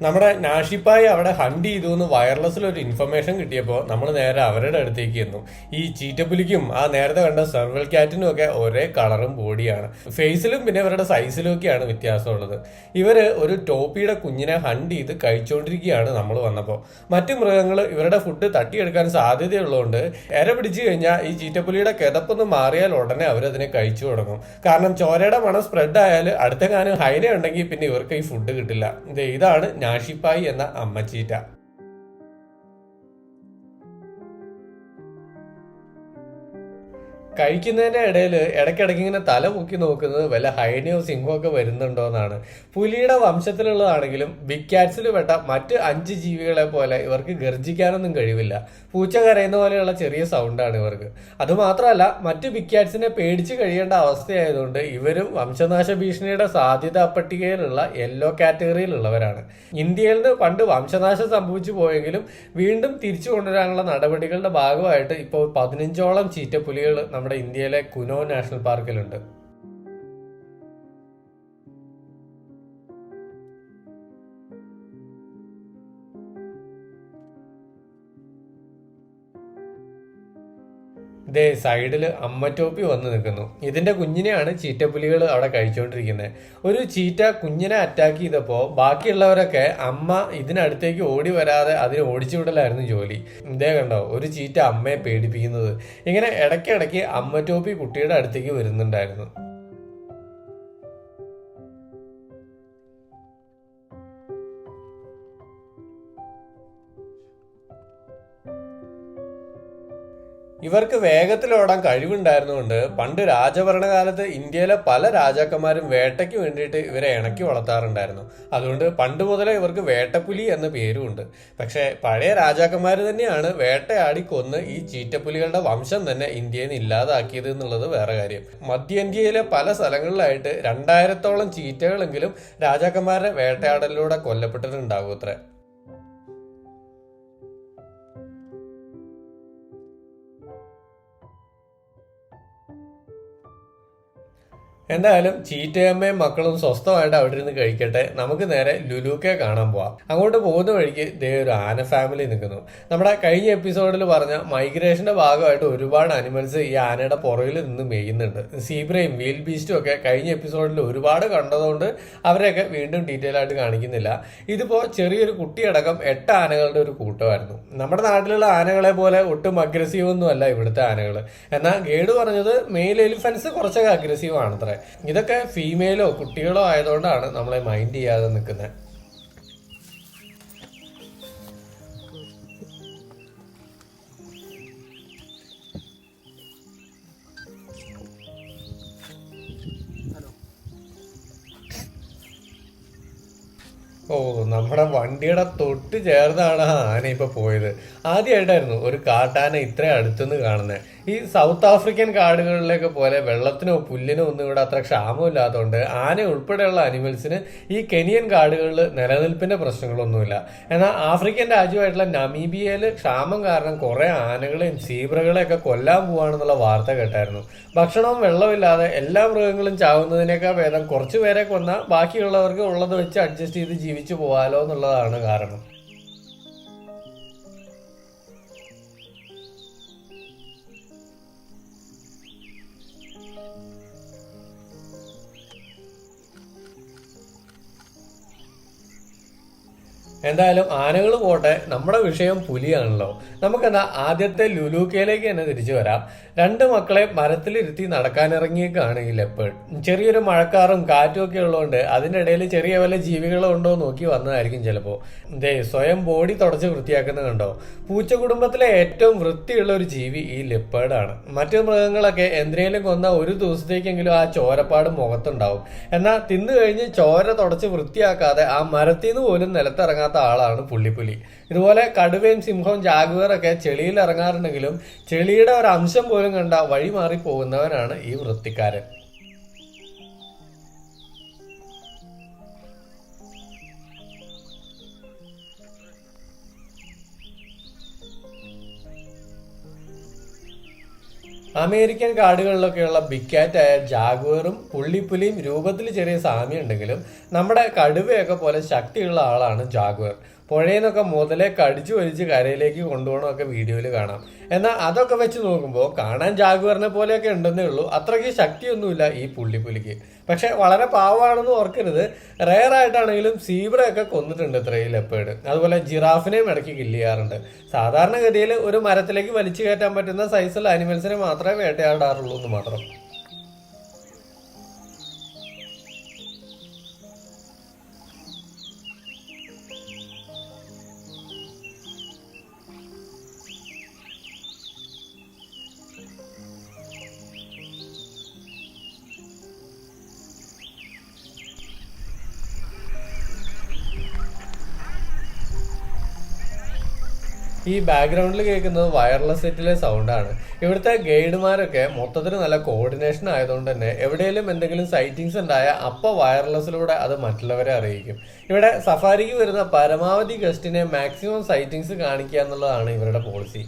നമ്മുടെ നാഷിപ്പായി അവിടെ ഹണ്ട് ചെയ്തു എന്ന് വയർലെസ്സിൽ ഒരു ഇൻഫർമേഷൻ കിട്ടിയപ്പോൾ നമ്മൾ നേരെ അവരുടെ അടുത്തേക്ക് എന്നു ഈ ചീറ്റപ്പുലിക്കും ആ നേരത്തെ കണ്ട സെർവൽ ക്യാറ്റിനും ഒക്കെ ഒരേ കളറും ബോഡിയാണ് ഫേസിലും പിന്നെ ഇവരുടെ സൈസിലും ഒക്കെയാണ് വ്യത്യാസമുള്ളത്. ഇവർ ഒരു ടോപ്പിയുടെ കുഞ്ഞിനെ ഹണ്ട് ചെയ്ത് കഴിച്ചുകൊണ്ടിരിക്കുകയാണ് നമ്മൾ വന്നപ്പോൾ മറ്റു മൃഗങ്ങൾ ഇവരുടെ ഫുഡ് തട്ടിയെടുക്കാൻ സാധ്യതയുള്ളതുകൊണ്ട് എര പിടിച്ചു കഴിഞ്ഞാൽ ഈ ചീറ്റപ്പുലിയുടെ കിതപ്പൊന്ന് മാറിയാൽ ഉടനെ അവരതിനെ കഴിച്ചു തുടങ്ങും. കാരണം ചോരയുടെ മണം സ്പ്രെഡ് ആയാൽ അടുത്ത കാലം ഹൈന ഉണ്ടെങ്കിൽ പിന്നെ ഇവർക്ക് ഈ ഫുഡ് കിട്ടില്ല. ഇതാണ് നാഷിപ്പായി എന്ന അമ്മച്ചീറ്റ കഴിക്കുന്നതിന്റെ ഇടയിൽ ഇടയ്ക്കിടയ്ക്ക് ഇങ്ങനെ തല പൊക്കി നോക്കുന്നത് വല്ല ഹൈനയോ സിംഹോ ഒക്കെ വരുന്നുണ്ടോ എന്നാണ്. പുലിയുടെ വംശത്തിലുള്ളതാണെങ്കിലും ബിഗ് ക്യാറ്റ്സിൽ പെട്ട മറ്റ് അഞ്ച് ജീവികളെ പോലെ ഇവർക്ക് ഗർജിക്കാനൊന്നും കഴിവില്ല. പൂച്ച കരയുന്ന പോലെയുള്ള ചെറിയ സൗണ്ടാണ് ഇവർക്ക്. അതുമാത്രമല്ല മറ്റ് ബിഗ് ക്യാറ്റ്സിനെ പേടിച്ച് കഴിയേണ്ട അവസ്ഥയായതുകൊണ്ട് ഇവരും വംശനാശ ഭീഷണിയുടെ സാധ്യതാ പട്ടികയിലുള്ള യെല്ലോ കാറ്റഗറിയിലുള്ളവരാണ് ഇന്ത്യയിൽ നിന്ന് പണ്ട് വംശനാശം സംഭവിച്ചു പോയെങ്കിലും വീണ്ടും തിരിച്ചു കൊണ്ടുവരാനുള്ള നടപടികളുടെ ഭാഗമായിട്ട് ഇപ്പോൾ പതിനഞ്ചോളം ചീറ്റപ്പുലികൾ നമ്മുടെ ഇന്ത്യയിലെ കുനോ നാഷണൽ പാർക്കിലുണ്ട്. ഇതേ സൈഡിൽ അമ്മറ്റോപ്പി വന്ന് നിൽക്കുന്നു. ഇതിന്റെ കുഞ്ഞിനെയാണ് ചീറ്റപ്പുലികൾ അവിടെ കഴിച്ചുകൊണ്ടിരിക്കുന്നത് ഒരു ചീറ്റ കുഞ്ഞിനെ അറ്റാക്ക് ചെയ്തപ്പോൾ ബാക്കിയുള്ളവരൊക്കെ അമ്മ ഇതിനടുത്തേക്ക് ഓടി വരാതെ അതിനെ ഓടിച്ചു വിടലായിരുന്നു ജോലി. ഇതേ കണ്ടോ? ഒരു ചീറ്റ അമ്മയെ പേടിപ്പിക്കുന്നത്. ഇങ്ങനെ ഇടയ്ക്കിടയ്ക്ക് അമ്മറ്റോപ്പി കുട്ടിയുടെ അടുത്തേക്ക് വരുന്നുണ്ടായിരുന്നു. ഇവർക്ക് വേഗത്തിൽ ഓടാൻ കഴിവുണ്ടായിരുന്നുകൊണ്ട് പണ്ട് രാജഭരണകാലത്ത് ഇന്ത്യയിലെ പല രാജാക്കന്മാരും വേട്ടയ്ക്ക് വേണ്ടിയിട്ട് ഇവരെ ഇണക്കി വളർത്താറുണ്ടായിരുന്നു. അതുകൊണ്ട് പണ്ട് മുതലേ ഇവർക്ക് വേട്ടപ്പുലി എന്ന പേരുമുണ്ട്. പക്ഷേ പഴയ രാജാക്കന്മാർ തന്നെയാണ് വേട്ടയാടി കൊന്ന് ഈ ചീറ്റപ്പുലികളുടെ വംശം തന്നെ ഇന്ത്യയിൽ നിന്ന് ഇല്ലാതാക്കിയത് എന്നുള്ളത് വേറെ കാര്യം. മധ്യ ഇന്ത്യയിലെ പല സ്ഥലങ്ങളിലായിട്ട് രണ്ടായിരത്തോളം ചീറ്റകളെങ്കിലും രാജാക്കന്മാരുടെ വേട്ടയാടലിലൂടെ കൊല്ലപ്പെട്ടിട്ടുണ്ടാകും അത്രേ. എന്തായാലും ചീറ്റയമ്മയും മക്കളും സ്വസ്ഥമായിട്ട് അവിടെ ഇരുന്ന് കഴിക്കട്ടെ. നമുക്ക് നേരെ ലുലുക്കെ കാണാൻ പോവാം. അങ്ങോട്ട് പോകുന്ന വഴിക്ക് ദേ ഒരു ആന ഫാമിലി നിൽക്കുന്നു. നമ്മുടെ കഴിഞ്ഞ എപ്പിസോഡിൽ പറഞ്ഞ മൈഗ്രേഷന്റെ ഭാഗമായിട്ട് ഒരുപാട് അനിമൽസ് ഈ ആനയുടെ പുറകിൽ നിന്ന് മേയുന്നുണ്ട്. സീബ്രയും വീൽ ബീസ്റ്റും ഒക്കെ കഴിഞ്ഞ എപ്പിസോഡിൽ ഒരുപാട് കണ്ടതുകൊണ്ട് അവരെയൊക്കെ വീണ്ടും ഡീറ്റെയിൽ ആയിട്ട് കാണിക്കുന്നില്ല. ഇതിപ്പോൾ ചെറിയൊരു കുട്ടിയടക്കം എട്ട് ആനകളുടെ ഒരു കൂട്ടമായിരുന്നു. നമ്മുടെ നാട്ടിലുള്ള ആനകളെ പോലെ ഒട്ടും അഗ്രസീവ് ഒന്നും അല്ല ഇവിടുത്തെ ആനകൾ എന്നാൽ ഗേഡ് പറഞ്ഞത് മെയിൽ എലിഫൻസ് കുറച്ചൊക്കെ അഗ്രസീവ് ആണത്രേ. ഇതൊക്കെ ഫീമെയിലോ കുട്ടികളോ ആയതുകൊണ്ടാണ് നമ്മളെ മൈൻഡ് ചെയ്യാതെ നിൽക്കുന്നത് ഓ നമ്മുടെ വണ്ടിയുടെ തൊട്ട് ചേർന്നാണ് ആന ഇപ്പൊ പോയത്. ആദ്യമായിട്ടായിരുന്നു ഒരു കാട്ടാന ഇത്രയും അടുത്തുനിന്ന് കാണുന്നത് ഈ സൗത്ത് ആഫ്രിക്കൻ കാടുകളിലൊക്കെ പോലെ വെള്ളത്തിനോ പുല്ലിനോ ഒന്നും ഇവിടെ അത്ര ക്ഷാമമില്ലാത്തതുകൊണ്ട് ആന ഉൾപ്പെടെയുള്ള അനിമൽസിന് ഈ കെനിയൻ കാടുകളിൽ നിലനിൽപ്പിന്റെ പ്രശ്നങ്ങളൊന്നുമില്ല. എന്നാൽ ആഫ്രിക്കൻ രാജ്യമായിട്ടുള്ള നമീബിയയിൽ ക്ഷാമം കാരണം കുറെ ആനകളെയും സീബ്രകളെയൊക്കെ കൊല്ലാൻ പോവാണെന്നുള്ള വാർത്ത കേട്ടായിരുന്നു. ഭക്ഷണവും വെള്ളമില്ലാതെ എല്ലാ മൃഗങ്ങളും ചാവുന്നതിനേക്കാൾ ഭേദം കുറച്ചു പേരെ കൊന്നാൽ ബാക്കിയുള്ളവർക്ക് ഉള്ളത് വെച്ച് അഡ്ജസ്റ്റ് ചെയ്ത് ജീവിച്ചു പോകാലോ എന്നുള്ളതാണ് കാരണം. എന്തായാലും ആനകൾ പോട്ടെ നമ്മുടെ വിഷയം പുലിയാണല്ലോ. നമുക്കെന്നാ ആദ്യത്തെ ലുലൂക്കയിലേക്ക് തന്നെ തിരിച്ചു വരാം. രണ്ട് മക്കളെ മരത്തിലിരുത്തി നടക്കാനിറങ്ങിയേക്കാണ് ഈ ലെപ്പേഡ് ചെറിയൊരു മഴക്കാറും കാറ്റും ഒക്കെ ഉള്ളതുകൊണ്ട് അതിന്റെ ഇടയിൽ ചെറിയ വല്ല ജീവികളോ ഉണ്ടോ നോക്കി വന്നതായിരിക്കും ചിലപ്പോൾ ദേ സ്വയം ബോഡി തുടച്ച് വൃത്തിയാക്കുന്നത് കണ്ടോ? പൂച്ച കുടുംബത്തിലെ ഏറ്റവും വൃത്തിയുള്ള ഒരു ജീവി ഈ ലെപ്പേഡാണ് മറ്റു മൃഗങ്ങളൊക്കെ എന്തിനേലും കൊന്ന ഒരു ദിവസത്തേക്കെങ്കിലും ആ ചോരപ്പാട് മുഖത്തുണ്ടാവും. എന്നാൽ തിന്നു കഴിഞ്ഞ് ചോര തുടച്ച് വൃത്തിയാക്കാതെ ആ മരത്തിൽ നിന്ന് പോലും നിലത്തിറങ്ങാത്ത ആളാണ് പുള്ളിപ്പുലി. ഇതുപോലെ കടുവയും സിംഹവും ജാഗുവറൊക്കെ ചെളിയിൽ ഇറങ്ങാറുണ്ടെങ്കിലും ചെളിയുടെ ഒരു അംശം പോലും കണ്ട വഴി മാറി പോകുന്നവനാണ് ഈ വൃത്തിക്കാരൻ. അമേരിക്കൻ കാടുകളിലൊക്കെയുള്ള ബിഗ് ആയ ജാഗുവറും പുള്ളിപ്പുലിയും രൂപത്തിൽ ചെറിയ സാമ്യം ഉണ്ടെങ്കിലും നമ്മുടെ കടുവയൊക്കെ പോലെ ശക്തിയുള്ള ആളാണ് ജാഗുവർ. പുഴയിൽ നിന്നൊക്കെ മുതലേ കടിച്ചു വലിച്ച് കരയിലേക്ക് കൊണ്ടുപോകണമൊക്കെ വീഡിയോയിൽ കാണാം. എന്നാൽ അതൊക്കെ വെച്ച് നോക്കുമ്പോൾ കാണാൻ ജാഗുവറിനെ പോലെയൊക്കെ ഉണ്ടെന്നേ ഉള്ളൂ. അത്രയ്ക്ക് ശക്തിയൊന്നുമില്ല ഈ പുള്ളിപ്പുലിക്ക് പക്ഷെ വളരെ പാവമാണെന്ന് ഓർക്കരുത്. റെയർ ആയിട്ടാണെങ്കിലും സീബ്രയൊക്കെ കൊന്നിട്ടുണ്ട് ഇത്രയും ലെപ്പേഡ് അതുപോലെ ജിറാഫിനെയും ഇടയ്ക്ക് കില്ല് ചെയ്യാറുണ്ട്. സാധാരണഗതിയിൽ ഒരു മരത്തിലേക്ക് വലിച്ചു കയറ്റാൻ പറ്റുന്ന സൈസുള്ള അനിമൽസിനെ മാത്രമേ വേട്ടയാടാറുള്ളൂ എന്ന് മാത്രം. ഈ ബാക്ക്ഗ്രൗണ്ടിൽ കേൾക്കുന്നത് വയർലെസ് സെറ്റിലെ സൗണ്ടാണ് ഇവിടുത്തെ ഗൈഡുമാരൊക്കെ മൊത്തത്തിൽ നല്ല കോർഡിനേഷൻ ആയതുകൊണ്ട് തന്നെ എവിടെയെങ്കിലും എന്തെങ്കിലും സൈറ്റിങ്സ് ഉണ്ടായ അപ്പോൾ വയർലെസ്സിലൂടെ അത് മറ്റുള്ളവരെ അറിയിക്കും. ഇവിടെ സഫാരിക്ക് വരുന്ന പരമാവധി ഗസ്റ്റിനെ മാക്സിമം സൈറ്റിങ്സ് കാണിക്കുക എന്നുള്ളതാണ് ഇവരുടെ പോളിസി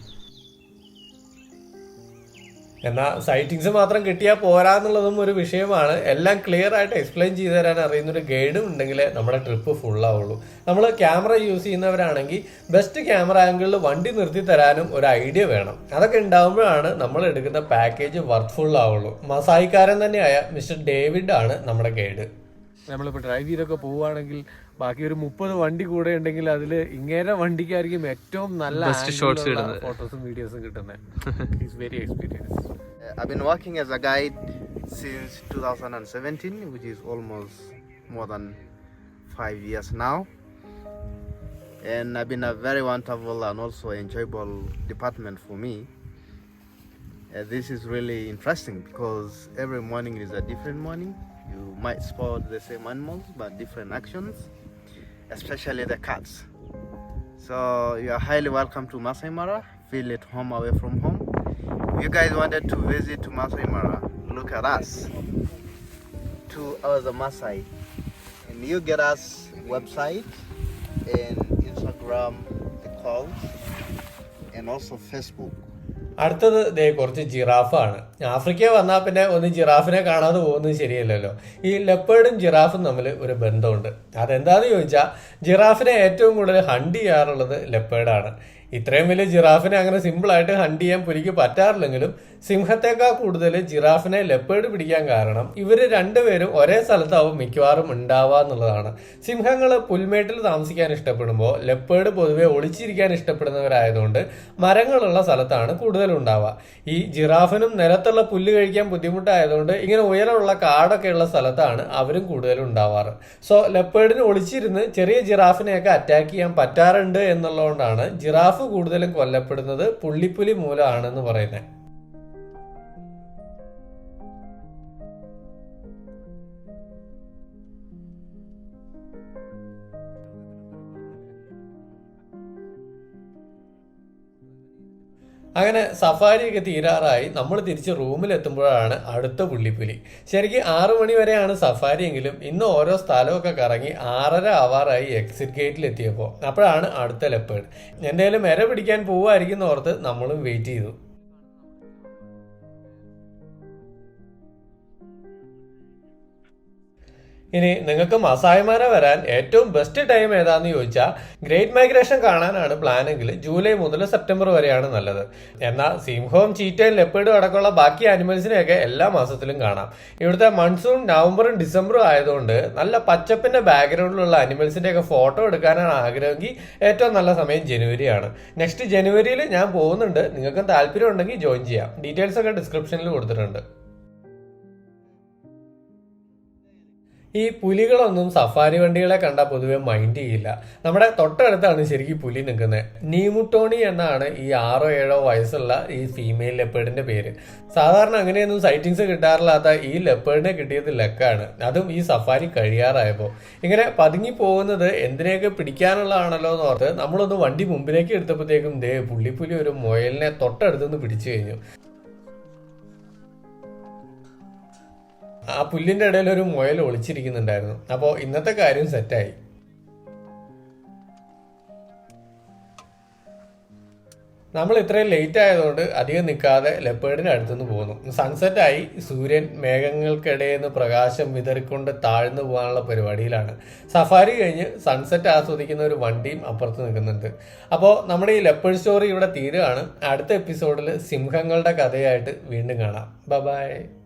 എന്നാൽ സൈറ്റിങ്സ് മാത്രം കിട്ടിയാൽ പോരാന്നുള്ളതും ഒരു വിഷയമാണ്. എല്ലാം ക്ലിയർ ആയിട്ട് എക്സ്പ്ലെയിൻ ചെയ്തു തരാൻ അറിയുന്ന ഒരു ഗൈഡും ഉണ്ടെങ്കിൽ നമ്മുടെ ട്രിപ്പ് ഫുൾ ആവുള്ളൂ. നമ്മൾ ക്യാമറ യൂസ് ചെയ്യുന്നവരാണെങ്കിൽ ബെസ്റ്റ് ക്യാമറ ആംഗിളിൽ വണ്ടി നിർത്തി തരാനും ഒരു ഐഡിയ വേണം. അതൊക്കെ ഉണ്ടാകുമ്പോഴാണ് നമ്മൾ എടുക്കുന്ന പാക്കേജ് വർക്ക്ഫുൾ ആവുള്ളൂ. മസായിക്കാരൻ തന്നെയായ മിസ്റ്റർ ഡേവിഡ് ആണ് നമ്മുടെ ഗൈഡ് നമ്മളിപ്പോൾ ഡ്രൈവ് ചെയ്തൊക്കെ പോവുകയാണെങ്കിൽ ബാക്കി ഒരു മുപ്പത് വണ്ടി കൂടെ ഉണ്ടെങ്കിൽ അതിൽ ഇങ്ങേരെ വണ്ടിക്കായിരിക്കും ഏറ്റവും നല്ല ഫോട്ടോസും വീഡിയോസും കിട്ടുന്നത് is very experience Uh, I've been working as a guide since 2017, which is almost more than five years now. And I've been a very wonderful and also enjoyable department for me. Uh, this is really interesting because every morning is a different morning. You might spot the same animals but different actions, especially the cats. So you are highly welcome to Masai Mara. Feel at home away from home. If you guys wanted to visit to Masai Mara, look at us. Two hours of Masai. And you get us website and Instagram accounts and also Facebook. അടുത്തത് ദേ കുറച്ച് ജിറാഫാണ്. Africa വന്നാൽ പിന്നെ ഒന്ന് ജിറാഫിനെ കാണാതെ പോകുന്നത് ശരിയല്ലല്ലോ. ഈ ലെപ്പേർഡും ജിറാഫും തമ്മിൽ ഒരു ബന്ധമുണ്ട്. അതെന്താന്ന് ചോദിച്ചാൽ ജിറാഫിനെ ഏറ്റവും കൂടുതൽ ഹണ്ട് ചെയ്യാറുള്ളത് ലെപ്പേർഡാണ്. ഇത്രയും വലിയ ജിറാഫിനെ അങ്ങനെ സിമ്പിളായിട്ട് ഹണ്ട് ചെയ്യാൻ പുലിക്ക് പറ്റാറില്ലെങ്കിലും സിംഹത്തേക്കാൾ കൂടുതൽ ജിറാഫിനെ ലെപ്പേഡ് പിടിക്കാൻ കാരണം ഇവർ രണ്ടുപേരും ഒരേ സ്ഥലത്താവും മിക്കവാറും ഉണ്ടാവുക എന്നുള്ളതാണ്. സിംഹങ്ങൾ പുൽമേട്ടിൽ താമസിക്കാൻ ഇഷ്ടപ്പെടുമ്പോൾ ലെപ്പേഡ് പൊതുവെ ഒളിച്ചിരിക്കാൻ ഇഷ്ടപ്പെടുന്നവരായതുകൊണ്ട് മരങ്ങളുള്ള സ്ഥലത്താണ് കൂടുതൽ ഉണ്ടാവുക. ഈ ജിറാഫിനും നിലത്തുള്ള പുല്ല് കഴിക്കാൻ ബുദ്ധിമുട്ടായതുകൊണ്ട് ഇങ്ങനെ ഉയരമുള്ള കാടൊക്കെ ഉള്ള സ്ഥലത്താണ് അവരും കൂടുതൽ ഉണ്ടാവാറ്. സോ ലെപ്പേഡിന് ഒളിച്ചിരുന്ന് ചെറിയ ജിറാഫിനെയൊക്കെ അറ്റാക്ക് ചെയ്യാൻ പറ്റാറുണ്ട് എന്നുള്ളതുകൊണ്ടാണ് ജിറാഫ് കൂടുതലും കൊല്ലപ്പെടുന്നത് പുള്ളിപ്പുലി മൂലമാണെന്ന് പറയുന്നത്. അങ്ങനെ സഫാരിയൊക്കെ തീരാറായി. നമ്മൾ തിരിച്ച് റൂമിലെത്തുമ്പോഴാണ് അടുത്ത പുള്ളിപ്പുലി. ശരിക്കും ആറു മണി വരെയാണ് സഫാരി എങ്കിലും ഇന്ന് ഓരോ സ്ഥലമൊക്കെ കറങ്ങി ആറര ആവാറായി എക്സിറ്റ് ഗേറ്റിൽ എത്തിയപ്പോൾ അപ്പോഴാണ് അടുത്ത ലെപ്പേഡ് എന്തെങ്കിലും ഇര പിടിക്കാൻ പോവുമായിരിക്കും ഓർത്ത് നമ്മളും വെയിറ്റ് ചെയ്തു. ഇനി നിങ്ങൾക്ക് മസായിമാര വരാൻ ഏറ്റവും ബെസ്റ്റ് ടൈം ഏതാന്ന് ചോദിച്ചാൽ ഗ്രേറ്റ് മൈഗ്രേഷൻ കാണാനാണ് പ്ലാനെങ്കിൽ ജൂലൈ മുതൽ സെപ്റ്റംബർ വരെയാണ് നല്ലത്. എന്നാൽ സിംഹവും ചീറ്റയും ലെപ്പേഡും അടക്കമുള്ള ബാക്കി ആനിമൽസിനെയൊക്കെ എല്ലാ മാസത്തിലും കാണാം. ഇവിടുത്തെ മൺസൂൺ നവംബറും ഡിസംബറും ആയതുകൊണ്ട് നല്ല പച്ചപ്പിന്റെ ബാക്ക്ഗ്രൗണ്ടിലുള്ള അനിമൽസിന്റെ ഒക്കെ ഫോട്ടോ എടുക്കാനാണ് ആഗ്രഹമെങ്കിൽ ഏറ്റവും നല്ല സമയം ജനുവരിയാണ്. നെക്സ്റ്റ് ജനുവരിയിൽ ഞാൻ പോകുന്നുണ്ട്. നിങ്ങൾക്കും താല്പര്യം ഉണ്ടെങ്കിൽ ജോയിൻ ചെയ്യാം. ഡീറ്റെയിൽസ് ഒക്കെ ഡിസ്ക്രിപ്ഷനിൽ കൊടുത്തിട്ടുണ്ട്. ഈ പുലികളൊന്നും സഫാരി വണ്ടികളെ കണ്ടാൽ പൊതുവെ മൈൻഡ് ചെയ്യില്ല. നമ്മുടെ തൊട്ടടുത്താണ് ശരിക്കും പുലി നിൽക്കുന്നത്. നീമുട്ടോണി എന്നാണ് ഈ ആറോ ഏഴോ വയസ്സുള്ള ഈ ഫീമെയിൽ ലെപ്പേഡിന്റെ പേര്. സാധാരണ അങ്ങനെയൊന്നും സൈറ്റിങ്സ് കിട്ടാറില്ലാത്ത ഈ ലെപ്പേഡിനെ കിട്ടിയത് ലക്കാണ്. അതും ഈ സഫാരി കഴിയാറായപ്പോൾ ഇങ്ങനെ പതുങ്ങി പോകുന്നത് എന്തിനെയൊക്കെ പിടിക്കാനുള്ളതാണല്ലോ എന്ന് ഓർത്ത് നമ്മളൊന്ന് വണ്ടി മുമ്പിലേക്ക് എടുത്തപ്പോഴത്തേക്കും ദേ പുള്ളിപ്പുലി ഒരു മുയലിനെ തൊട്ടടുത്തുനിന്ന് പിടിച്ചു കഴിഞ്ഞു. ആ പുല്ലിന്റെ ഇടയിൽ ഒരു മുയൽ ഒളിച്ചിരിക്കുന്നുണ്ടായിരുന്നു. അപ്പോൾ ഇന്നത്തെ കാര്യം സെറ്റായി നമ്മൾ ഇത്രയും ലേറ്റ് ആയതുകൊണ്ട് അധികം നിൽക്കാതെ ലെപ്പേഡിന്റെ അടുത്തുനിന്ന് പോകുന്നു. സൺസെറ്റ് ആയി സൂര്യൻ മേഘങ്ങൾക്കിടയിൽ നിന്ന് പ്രകാശം വിതറിക്കൊണ്ട് താഴ്ന്നു പോകാനുള്ള പരിപാടിയിലാണ്. സഫാരി കഴിഞ്ഞ് സൺസെറ്റ് ആസ്വദിക്കുന്ന ഒരു വണ്ടിയും അപ്പുറത്ത് നിൽക്കുന്നുണ്ട്. അപ്പോൾ നമ്മുടെ ഈ ലെപ്പേഡ് സ്റ്റോറി ഇവിടെ തീരുകയാണ്. അടുത്ത എപ്പിസോഡിൽ സിംഹങ്ങളുടെ കഥയായിട്ട് വീണ്ടും കാണാം. ബൈ